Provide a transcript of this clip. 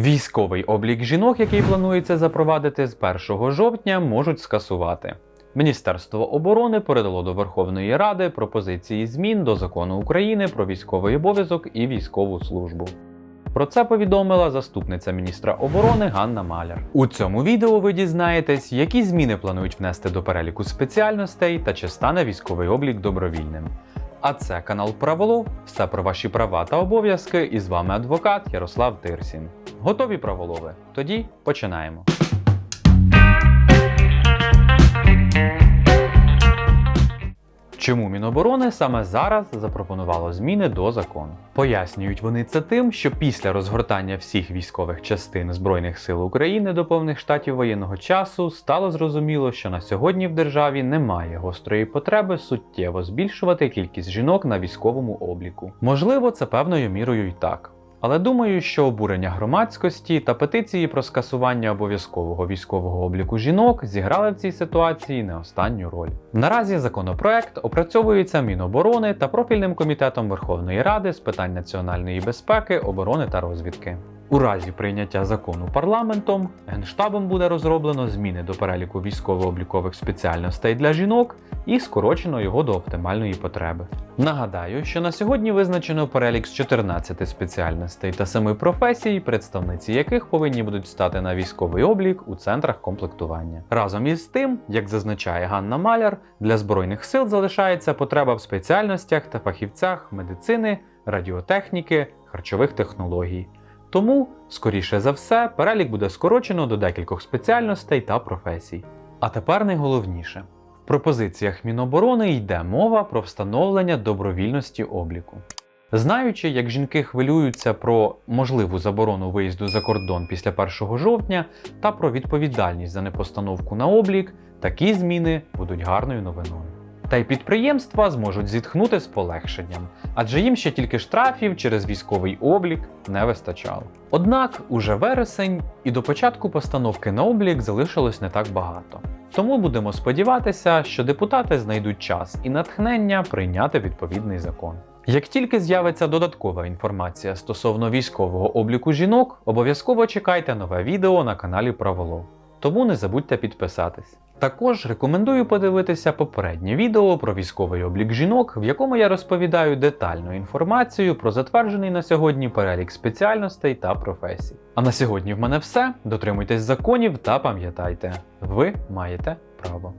Військовий облік жінок, який планується запровадити з 1 жовтня, можуть скасувати. Міністерство оборони передало до Верховної Ради пропозиції змін до закону України про військовий обов'язок і військову службу. Про це повідомила заступниця міністра оборони Ганна Маляр. У цьому відео ви дізнаєтесь, які зміни планують внести до переліку спеціальностей та чи стане військовий облік добровільним. А це канал Праволов, все про ваші права та обов'язки. І з вами адвокат Ярослав Тирсін. Готові праволови? Тоді починаємо. Чому Міноборони саме зараз запропонувало зміни до закону? Пояснюють вони це тим, що після розгортання всіх військових частин Збройних сил України до повних штатів воєнного часу стало зрозуміло, що на сьогодні в державі немає гострої потреби суттєво збільшувати кількість жінок на військовому обліку. Можливо, це певною мірою і так. Але думаю, що обурення громадськості та петиції про скасування обов'язкового військового обліку жінок зіграли в цій ситуації не останню роль. Наразі законопроект опрацьовується Міноборони та профільним комітетом Верховної Ради з питань національної безпеки, оборони та розвідки. У разі прийняття закону парламентом Генштабом буде розроблено зміни до переліку військово-облікових спеціальностей для жінок і скорочено його до оптимальної потреби. Нагадаю, що на сьогодні визначено перелік з 14 спеціальностей та 7 професій, представниці яких повинні будуть стати на військовий облік у центрах комплектування. Разом із тим, як зазначає Ганна Маляр, для збройних сил залишається потреба в спеціальностях та фахівцях медицини, радіотехніки, харчових технологій. Тому, скоріше за все, перелік буде скорочено до декількох спеціальностей та професій. А тепер найголовніше. Пропозиціях Міноборони йде мова про встановлення добровільності обліку. Знаючи, як жінки хвилюються про можливу заборону виїзду за кордон після 1 жовтня та про відповідальність за непостановку на облік, такі зміни будуть гарною новиною. Та й підприємства зможуть зітхнути з полегшенням, адже їм ще тільки штрафів через військовий облік не вистачало. Однак уже вересень і до початку постановки на облік залишилось не так багато. Тому будемо сподіватися, що депутати знайдуть час і натхнення прийняти відповідний закон. Як тільки з'явиться додаткова інформація стосовно військового обліку жінок, обов'язково чекайте нове відео на каналі Праволов. Тому не забудьте підписатись. Також рекомендую подивитися попереднє відео про військовий облік жінок, в якому я розповідаю детальну інформацію про затверджений на сьогодні перелік спеціальностей та професій. А на сьогодні в мене все. Дотримуйтесь законів та пам'ятайте, ви маєте право.